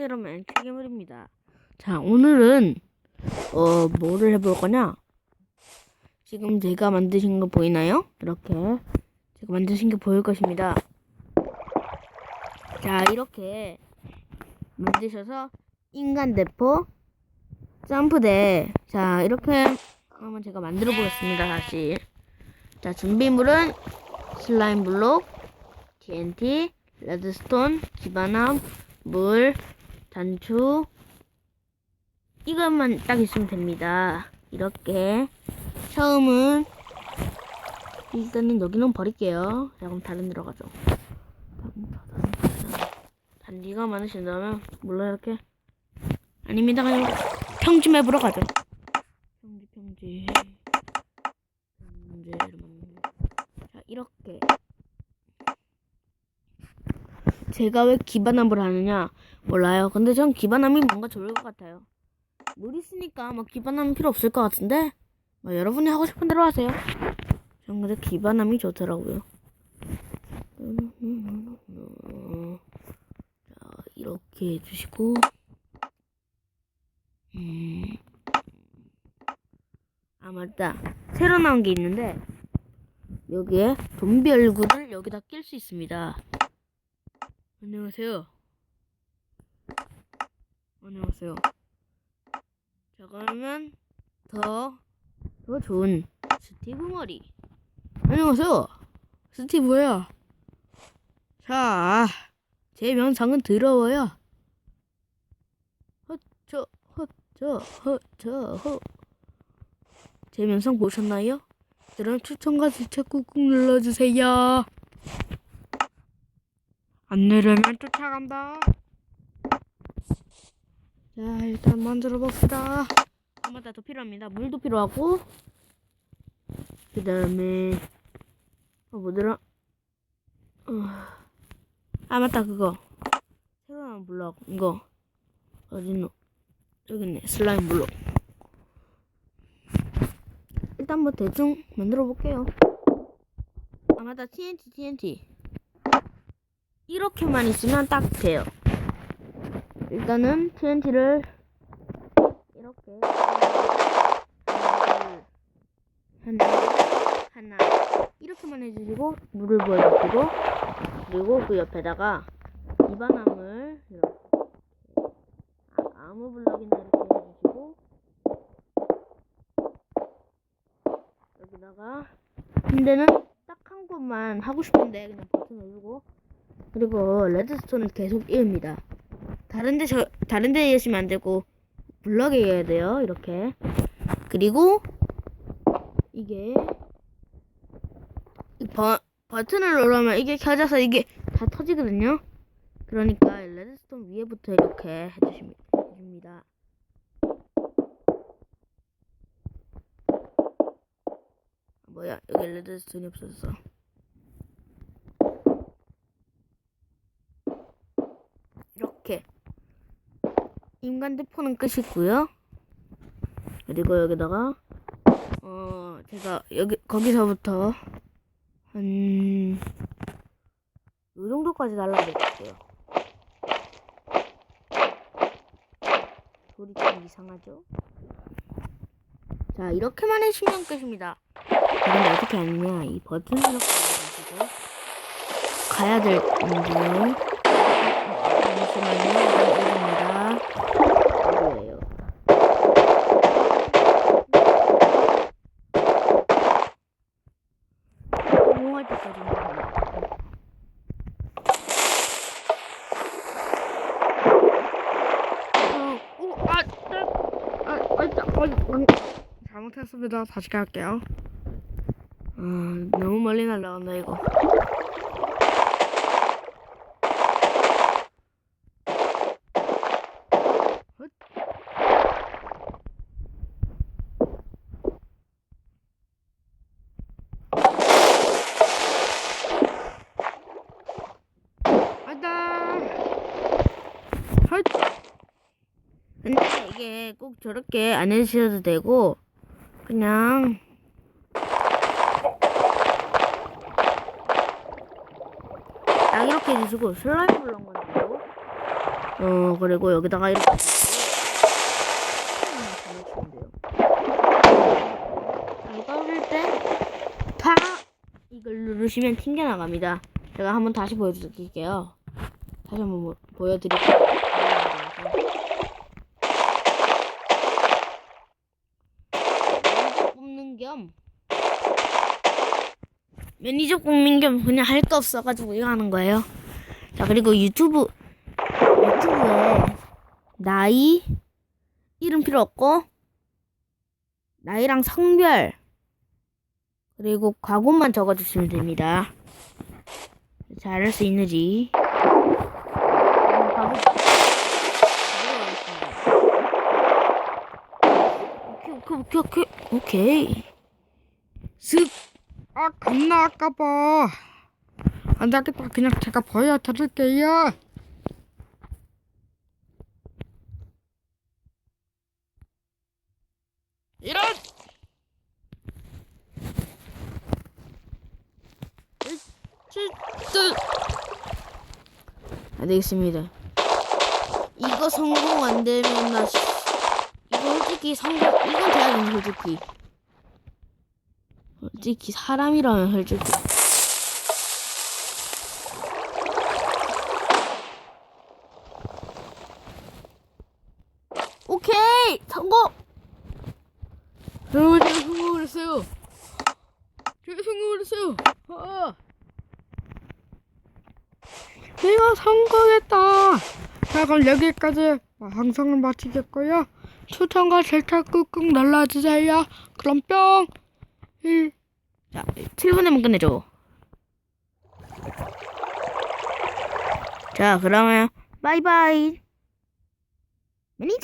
여러분 튀김물입니다. 자 오늘은 어 뭐를 해볼 거냐? 지금 제가 만드신 거 보이나요? 이렇게 제가 만드신 게 보일 것입니다. 자 이렇게 만드셔서 인간 대포 점프대 자 이렇게 한번 제가 만들어 보겠습니다 다시 자 준비물은 슬라임 블록 TNT 레드스톤 기반함 물 단추. 이것만 딱 있으면 됩니다. 이렇게. 처음은 일단은 여기는 버릴게요. 자 그럼 다른 데로 가죠. 단지가 많으신다면 몰라 이렇게. 아닙니다. 그냥 평지 맵으로 가죠. 평지 평지. 평지 자 이렇게. 제가 왜 기반함을 하느냐 몰라요. 근데 전 기반함이 뭔가 좋을 것 같아요. 물 있으니까 뭐 기반함 필요 없을 것 같은데? 뭐 여러분이 하고 싶은 대로 하세요. 전 근데 기반함이 좋더라고요. 자 이렇게 해주시고. 음. 아 맞다. 새로 나온 게 있는데 여기에 좀비 얼굴을 여기다 낄 수 있습니다. 안녕하세요 안녕하세요 자 그러면 더, 더 좋은 스티브 머리 안녕하세요 스티브예요 자, 제 명상은 더러워요 허저 허저 허저 허. 제 명상 보셨나요? 그럼 추천과 좋차 꾹꾹 눌러주세요. 안 누르면 쫓아간다. 자, 일단 만들어 봅시다. 아, 맞다. 더 필요합니다. 물도 필요하고. 그 다음에, 어, 뭐더라? 어, 아, 맞다. 그거. 새로 나온 블럭. 이거. 어딨노? 여기 있네. 슬라임 블록. 일단 뭐 대충 만들어 볼게요. 아 맞다 TNT TNT 이렇게만 있으면 딱 돼요. 일단은 TNT를 이렇게 하나 하나 이렇게만 해주시고 물을 부어주시고 그리고 그 옆에다가 이반함을 이렇게 아, 아무 블럭이나 이렇게 해주시고 여기다가 근데는 딱 한 곳만 하고 싶은데 그냥 버튼 누르고 그리고 레드스톤을 계속 이읍니다. 다른데 저 다른데 이으시면 안 되고 블럭에 이어야 돼요. 이렇게 그리고 이게 이 버, 버튼을 누르면 이게 켜져서 이게 다 터지거든요. 그러니까 레드스톤 위에부터 이렇게 해주십니다. 뭐야 여기 레드스톤이 없어졌어 이렇게 인간 대포는 끝이고요. 그리고 여기다가 어 제가 여기 거기서부터 한요 정도까지 날라볼게요. 소리 좀 이상하죠? 자 이렇게만 해주시면 끝입니다. 근데 어떻게 하느냐 이 버튼을 가지고 가야 될 건데. 잠시만요 공할 때까지 어, 오, 아, 아, 아, 아, 아, 잘 못했습니다. 다시 갈게요. 아, 너무 멀리 날라간다 이거. 근데 이게 꼭 저렇게 안 해주셔도 되고 그냥 딱 이렇게 해주시고 슬라임 블럭 만들고 어 그리고 여기다가 이렇게 이거 올릴 때파 이걸 누르시면 튕겨 나갑니다. 제가 한번 다시 보여드릴게요. 다시 한번 보- 보여드릴게요. 매니저 뽑는 겸 매니저 뽑는 겸 그냥 할 거 없어가지고 이거 하는 거예요. 자 그리고 유튜브 유튜브에 나이 이름 필요 없고 나이랑 성별 그리고 과거만 적어주시면 됩니다. 잘할 수 있는지. 오케이 오케이 오케이 오케이. 쓱. 아, 겁나 아까워. 안 되겠다. 그냥 제가 보여드릴게요. 이런! 쭉. 안 되겠습니다. 이거 성공 안 되면 나 씨- 이거 솔직히 성공 이건 돼야 되는 솔직히. 솔직히 사람이라면 솔직히. 오케이 성공. 여러분, 제가 성공을 했어요. 제가 성공을 했어요. 아. 내가 성공했다. 자, 그럼 여기까지 방송을 마치겠고요. 추천과 절차 꾹꾹 눌러주세요. 그럼 뿅! 일. 자 7분에만 끝내줘. 자 그러면 바이바이. 매니저.